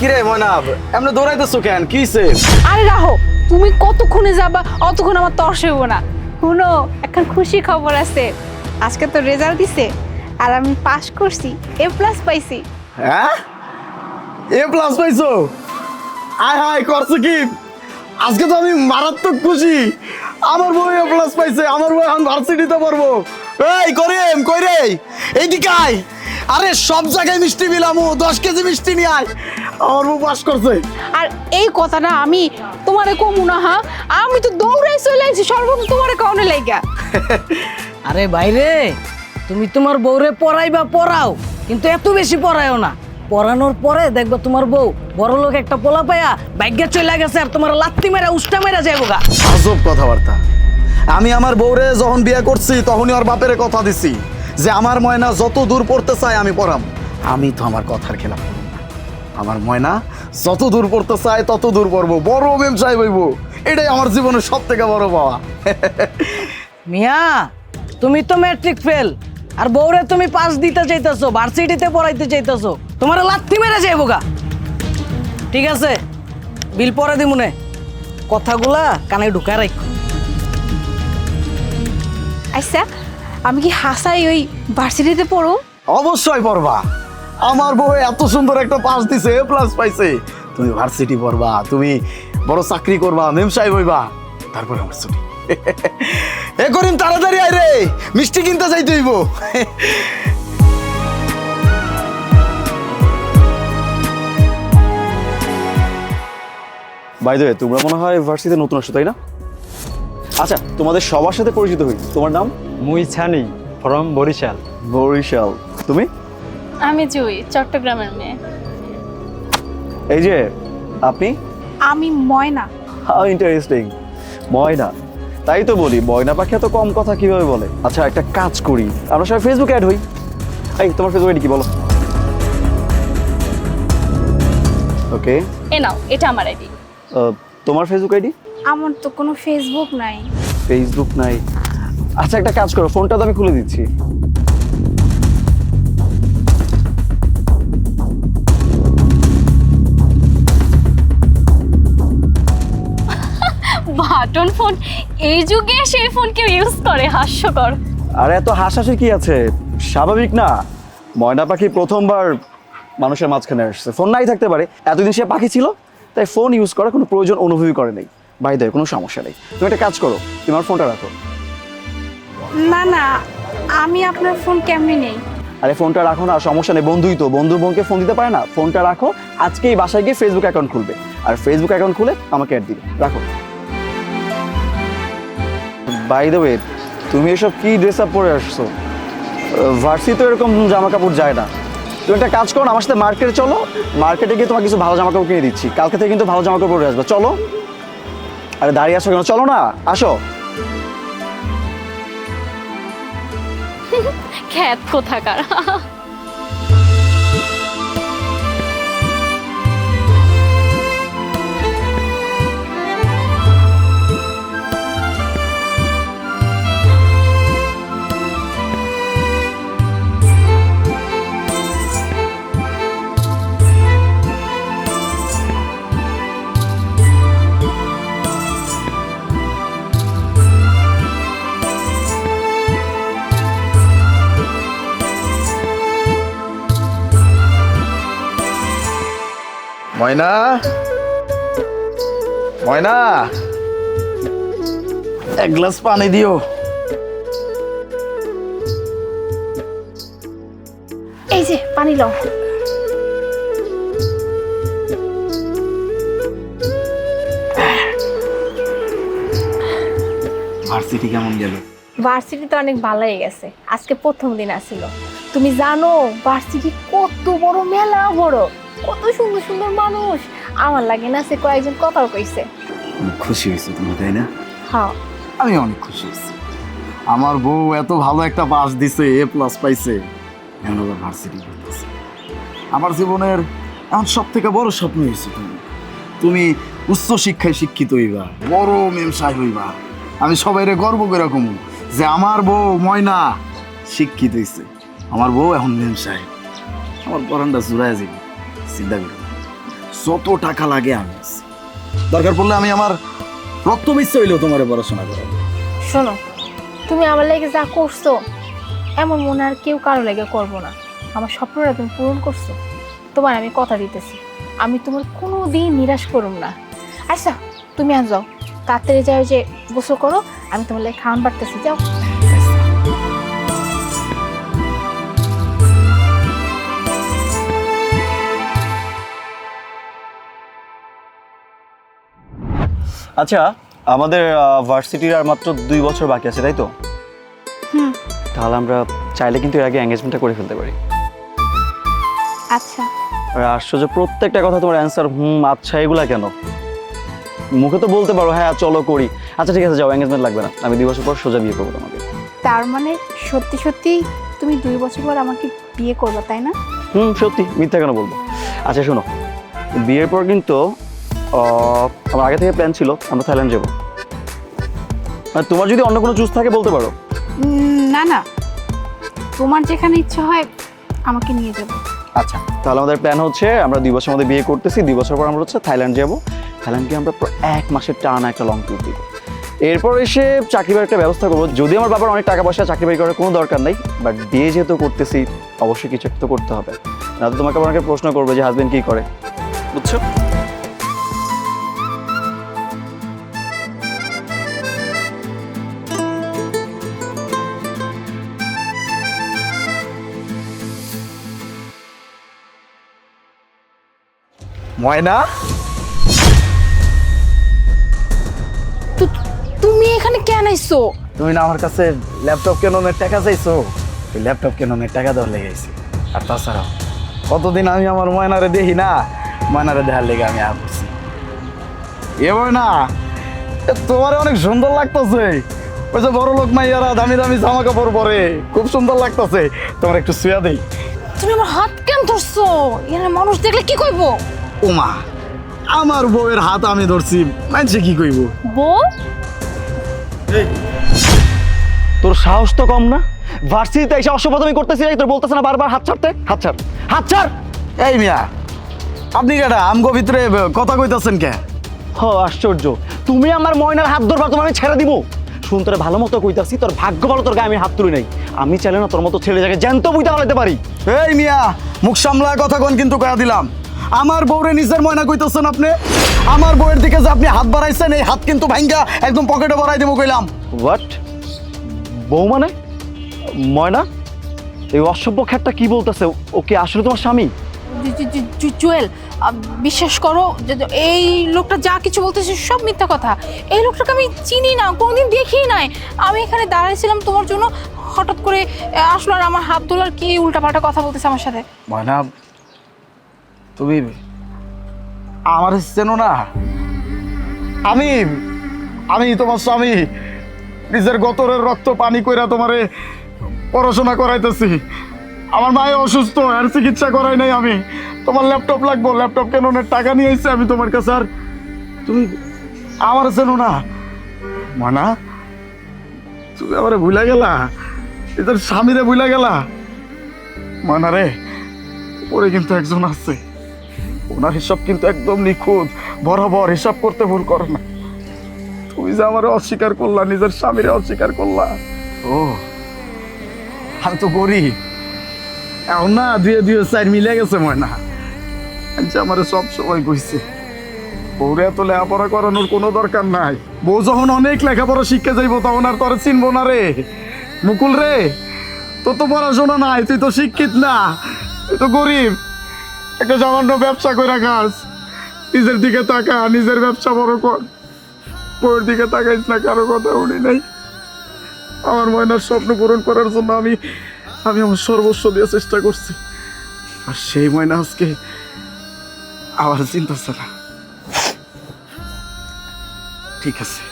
কিরে ময়না এমনি দৌড়াইতেছো কেন? কিসে আরে রাহো তুমি কতক্ষণে যাবা অতক্ষণ আমার তর্স হইব না। শুনো এখন খুশি খবর আছে। আজকে তো রেজাল্ট দিছে আর আমি পাস করছি এ প্লাস পাইছি। হ্যাঁ? এ প্লাস পাইছো? আয় হায় করছ কি? আজকে তো আমি মারাত্মক খুশি। আমার বই এ প্লাস পাইছে আমার বই এখন ভার্সিটিতে পারব এই করিম কই রে? এইদিকে আয় আরে সব জায়গায় মিষ্টি বিলামু দশ কেজি মিষ্টি নিয়ে আয়। আমার বউ পাস করছে। আর এই কথাটা আমি তোমারে কমু না হ্যাঁ? আমি তো দৌড়াই চলে আইছি সর্বপ্রথম তোমারে কারণে লাইগা। আরে বাইরে তুমি তোমার বউরে পড়াইবা পড়াও। কিন্তু এত বেশি পড়ায়ও না। পড়ানোর পরে দেখবা তোমার বউ বড় লোক একটা পোলা পায়া ভাগ্যে চলে গেছে আর তোমার লাত্তি মেরা উষ্টা মেরা যাইব গা। আজব কথাবার্তা। আমি আমার বউরে যখন বিয়ে করছি তখনই ওর বাপের কথা দিছি যে আমার ময়না যত দূর পড়তে চায় আমি পড়াম। আমি তো আমার কথার খেলাম না আমার ময়না যত দূর পড়তে চায় তত দূর পড়ব বড় ব্যবসায় বইব। এটাই আমার জীবনের সব থেকে বড় পাওয়া। মিয়া তুমি তো ম্যাট্রিক ফেল আর বউরে তুমি পাস দিতে চাইতেছো ভার্সিটিতে পড়াইতে চাইতেছো তোমার লাত্তি মেরে যাইব গা। ঠিক আছে বিল পরে দিমুনে কথাগুলা কানে ঢুকায় রাখো আচ্ছা আমি কি হাসাই ওই ভার্সিটিতে পড়ো? অবশ্যই পড়বা। আমার বউ এত সুন্দর একটা পাস দিছে এ প্লাস পাইছে। তুমি ভার্সিটি পড়বা তুমি বড় চাকরি করবা মেমসাই হইবা তারপরে আমার ছুটি। এ করিম তাড়াতাড়ি আয় রে মিষ্টি কিনতে যাইতে হইব বাই দ্য তোমরা মনে হয় ভার্সিটিতে নতুন আসছো তাই না? আচ্ছা তোমাদের সবার সাথে পরিচিত হই। তোমার নাম? মুই ছানি ফ্রম বরিশাল। বরিশাল। তুমি? আমি জুই চট্টগ্রামের মেয়ে। এই যে আপনি? আমি ময়না। হাউ ইন্টারেস্টিং ময়না। তাই তো বলি ময়না পাখি এত কম কথা কীভাবে বলে? আচ্ছা একটা কাজ করি। আমরা সবাই ফেসবুকে অ্যাড হই। এই তোমার ফেসবুক আইডি কি বলো? ওকে এ নাও এটা আমার আইডি। তোমার ফেসবুক আইডি? আমার তো কোনো ফেসবুক নাই। ফেসবুক নাই। আচ্ছা একটা কাজ করো ফোনটা তো আমি খুলে দিচ্ছি। বাটন ফোন এই যুগে সেই ফোন কেউ ইউজ করে হাস্যকর। আরে এত হাসাহাসি কি আছে? স্বাভাবিক না। ময়না পাখি প্রথমবার মানুষের মাঝখানে আসছে। ফোন নাই থাকতে পারে। এতদিন সে পাখি ছিল তাই ফোন ইউজ করার কোনো প্রয়োজন অনুভবই করে নেই। বাই দেয় কোনো সমস্যা নেই। তুমি একটা কাজ করো তোমার ফোনটা রাখো। না না আমি আপনার ফোন কেমনি নেই? আরে ফোনটা রাখো না সমস্যা নেই। বন্ধুই তো বন্ধু বোনকে ফোন দিতে পারে না। ফোনটা রাখো আজকেই বাসায় গিয়ে ফেসবুক অ্যাকাউন্ট খুলবে। আর ফেসবুক অ্যাকাউন্ট খুলে আমাকে অ্যাড দিবে। রাখো। বাই দ্য ওয়ে তুমি এসব কি ড্রেস আপ পরে আসছো? ভার্সি তো এরকম জামা কাপড় যায় না। তুমি একটা কাজ করো আমার সাথে মার্কেটে চলো। মার্কেটে গিয়ে তোমাকে কিছু ভালো জামা কাপড় কিনে দিচ্ছি। কালকে থেকে কিন্তু ভালো জামা কাপড় আসবে। চলো। আরে দাঁড়িয়ে আসো কেন? চলো না, আসো। খ্যাত কোথাকার। ময়না? ময়না? এক গ্লাস পানি দিও। এই যে পানি লও। ভার্সিটি কেমন গেল? ভার্সিটি তো অনেক ভালোই গেছে। আজকে প্রথম দিন আসিল তুমি জানো ভার্সিটি কত বড় মেলা বড়। কত সুন্দর সুন্দর মানুষ। আমার লাগে না সে কয়েকজন কথাও কইছে। খুশি হয়েছে তুমি তাই না? হ্যাঁ। আমি অনেক খুশি হয়েছি। আমার বউ এত ভালো একটা পাস দিছে এ প্লাস পাইছে। ভার্সিটি করতেছে। আমার জীবনের এখন সব থেকে বড় স্বপ্ন হয়েছে তুমি তুমি উচ্চ শিক্ষায় শিক্ষিত হইবা বড় মেমসাই হইবা। আমি সবাইরে গর্ব করে যে আমার বউ ময়না শিক্ষিত হইছে। আমার বউ এখন মেম সাহেব। আমার পরানটা জুড়ায় যাবে চিন্তা করো যত টাকা লাগে আমি দরকার পড়লে আমি আমার রক্ত মিশ্র হইলেও তোমার পড়াশোনা করাবো। শোনো, তুমি আমার লেগে যা করছ, এমন মনে আর কেউ কারও লেগে করব না। আমার স্বপ্নটা তুমি পূরণ করছ, তোমার আমি কথা দিতেছি। আমি তোমার কোনো দিন নিরাশ করুম না। আচ্ছা তুমি আজ যাও। তাড়াতাড়ি যাও যে গোসল করো, আমি তোমার লেগে খাওয়ান পারতেছি যাও। আচ্ছা আমাদের ভার্সিটির আর মাত্র দুই বছর বাকি আছে তাই তো? হুম। তাহলে আমরা চাইলে কিন্তু এর আগে এঙ্গেজমেন্টটা করে ফেলতে পারি। আচ্ছা। আর আশ্চর্য প্রত্যেকটা কথা তোমার অ্যান্সার হুম আচ্ছা এগুলা কেন? মুখে তো বলতে পারো হ্যাঁ চলো করি। আচ্ছা ঠিক আছে যাও এঙ্গেজমেন্ট লাগবে না। আমি দুই বছর পর সোজা বিয়ে করব তোমাকে। তার মানে সত্যি সত্যি তুমি দুই বছর পর আমাকে বিয়ে করবে তাই না? হুম সত্যি মিথ্যা কেন বলব? আচ্ছা শোনো বিয়ের পর কিন্তু আমার আগে থেকে প্ল্যান ছিল আমরা থাইল্যান্ড যাব। মানে তোমার যদি অন্য কোনো চুজ থাকে বলতে পারো। না না। তোমার যেখানে ইচ্ছে হয় আমাকে নিয়ে যাব। আচ্ছা তাহলে আমাদের প্ল্যান হচ্ছে আমরা দুই বছর মধ্যে বিয়ে করতেছি দুই বছর পর আমরা হচ্ছে থাইল্যান্ড যাব। থাইল্যান্ড গিয়ে আমরা এক মাসের টানা একটা লং ট্যুর দিব। এরপর এসে চাকরি বাকরির একটা ব্যবস্থা করব। যদি আমার বাবার অনেক টাকা পয়সা চাকরি বাকরি করার কোনো দরকার নেই বাট বিয়ে যেহেতু করতেছি অবশ্যই কিছু একটা তো করতে হবে। না তো তোমাকে আবার প্রশ্ন করবে যে হাজব্যান্ড কী করে বুঝছ? ময়না? তুমি এখানে কেন আইছো? তুমি না আমার কাছে ল্যাপটপ কেননের টাকা চাইছো? ওই ল্যাপটপ কেননের টাকা দেওয়ার লেগে আইছি। আর তাছাড়াও কতদিন আমি আমার ময়নারে দেখি না ময়নারে দেখার লেগে আমি আর করছি এ না তোমার অনেক সুন্দর লাগতেছে। ওই যে বড় লোক মাইয়ারা দামি দামি জামা কাপড় পরে। খুব সুন্দর লাগতেছে। তোমার একটু শুয়া দেই। তুমি আমার হাত কেন ধরছো? এখানে মানুষ দেখলে কি কইবো? ওমা আমার বউয়ের হাত আমি ধরছি মানছে কি কইব? বউ? তোর সাহস তো কম না? ভার্সিটিতে এসে অসভ্যতামি করতেছি তোর বলতেছে না বারবার হাত ছাড়তে? হাত ছাড়। হাত ছাড়! এই মিয়া আপনি কেটা আমগো ভিতরে কথা কইতাছেন কে? হ আশ্চর্য। তুমি আমার ময়নার হাত ধরবা তোমার আমি ছেড়ে দিব। শুন তোর ভালো মতো কইতাছি তোর ভাগ্য ভালো তোর গায়ে আমি হাত তুলি নাই। আমি চাইলে না তোর মতো ছেলে জায়গায় জ্যান্ত বুঝতে পারতে পারি। এই মিয়া মুখ সামলা কথা কোন কিন্তু কয়া দিলাম। আমার বউরে নিজের ময়না কইতেছেন আপনি? আমার বউয়ের দিকে যে আপনি হাত বাড়াইছেন এই হাত কিন্তু ভাঙ্গা একদম পকেটে ভরাই দেবো কইলাম। হোয়াট বউ মানে? ময়না? এই অসভ্য খ্যাটটা কি বলতেছে? ও কি আসলে তোমার স্বামী? জুয়েল বিশ্বাস করো এই লোকটা যা কিছু বলতেছে সব মিথ্যা কথা। এই লোকটাকে আমি চিনি না কোনোদিন দেখি নাই। আমি এখানে দাঁড়াইছিলাম তোমার জন্য হঠাৎ করে আসলো আর আমার হাত তোলার কি উল্টাপাল্টা কথা বলতেছে আমার সাথে। ময়না তুমি আমার চেনো না? আমি আমি তোমার স্বামী, নিজের গতরের রক্ত পানি কইরা তোমারে পড়াশোনা করাইতেছি। আমার মায়ে অসুস্থ আর চিকিৎসা করাই নাই আমি। তোমার ল্যাপটপ লাগবো, ল্যাপটপ কেন কেননের টাকা নিয়ে এসেছি আমি তোমার কাছে আর তুমি আমার চেনো না? মানা, তুমি আমারে ভুলে গেলা? এদের স্বামীরে ভুলে গেলা? মানা রে, ওরে কিন্তু একজন আছে। ওনার হিসাব কিন্তু একদম নিখুঁত। বরাবর হিসাব করতে ভুল করে না। তুমি যে আমার অস্বীকার করলা, নিজের স্বামীরে অস্বীকার করলা। ও, আমি তো গরিব। এখন না, দুয়ে দুয়ে চার মিলে গেছে ময়না। আচ্ছা আমার সব সময় কইছে। বউরে এত লেখাপড়া করানোর কোনো দরকার নাই। বউ যখন অনেক লেখাপড়া শিখে যাইবো, তখন আর তোরে চিনবো না রে। মুকুল রে, তোর তো পড়াশোনা নাই, তুই তো শিক্ষিত না। তুই তো গরিব। একটা সামান্য ব্যবসা করে খাস। নিজের দিকে তাকা নিজের ব্যবসা বড় কর। বউয়ের দিকে তাকাইস না কারও কথা উনি নাই। আমার ময়নার স্বপ্ন পূরণ করার জন্য আমি আমি আমার সর্বস্ব দিয়ে চেষ্টা করছি। আর সেই ময়না আজকে আমার চিন্তা না ঠিক আছে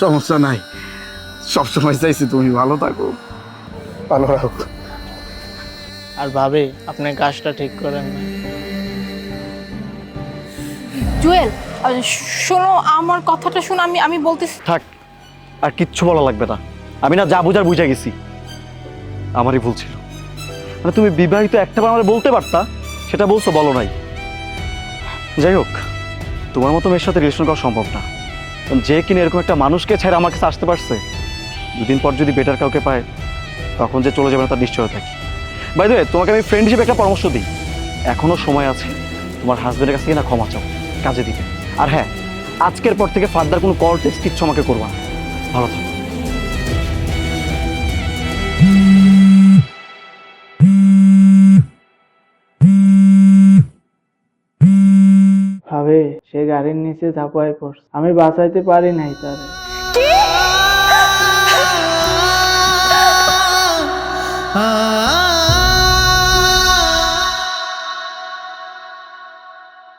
সমস্যা নাই। সবসময় চাইছি তুমি ভালো থাকো। ভালো রাখো। আর ভাবে আপনি কাজটা ঠিক করেন না। জুয়েল শোনো, আমার কথাটা শোনো, আমি আমি বলতেছি থাক, আর কিচ্ছু বলা লাগবে না। আমি না যা বুঝার বুঝে গেছি। আমারই ভুল ছিল। মানে তুমি বিবাহিত একটা আমার বলতে পারতা, সেটা বলছো, বলো নাই। যাই হোক, তোমার মতো মেয়ের সাথে রিলেশন করা সম্ভব না। যে কিনা এরকম একটা মানুষকে ছেড়ে আমার কাছে আসতে পারছে, দুদিন পর যদি বেটার কাউকে পায়, তখন যে চলে যাবে না তার নিশ্চয় থাকি বাই দ্য তোমাকে আমি ফ্রেন্ড হিসেবে একটা পরামর্শ দিই। এখনও সময় আছে, তোমার হাজবেন্ডের কাছ থেকে না ক্ষমা চাও। কাজে দিতে। আর হ্যাঁ আজকের পর থেকে ফার্দার কোনো কল টেক্সট কিচ্ছু আমাকে করবা না। ভালো থাকো। সে গাড়ির নিচে ঝাঁপায় পড়ছে। আমি বাঁচাইতে পারি নাই তারে।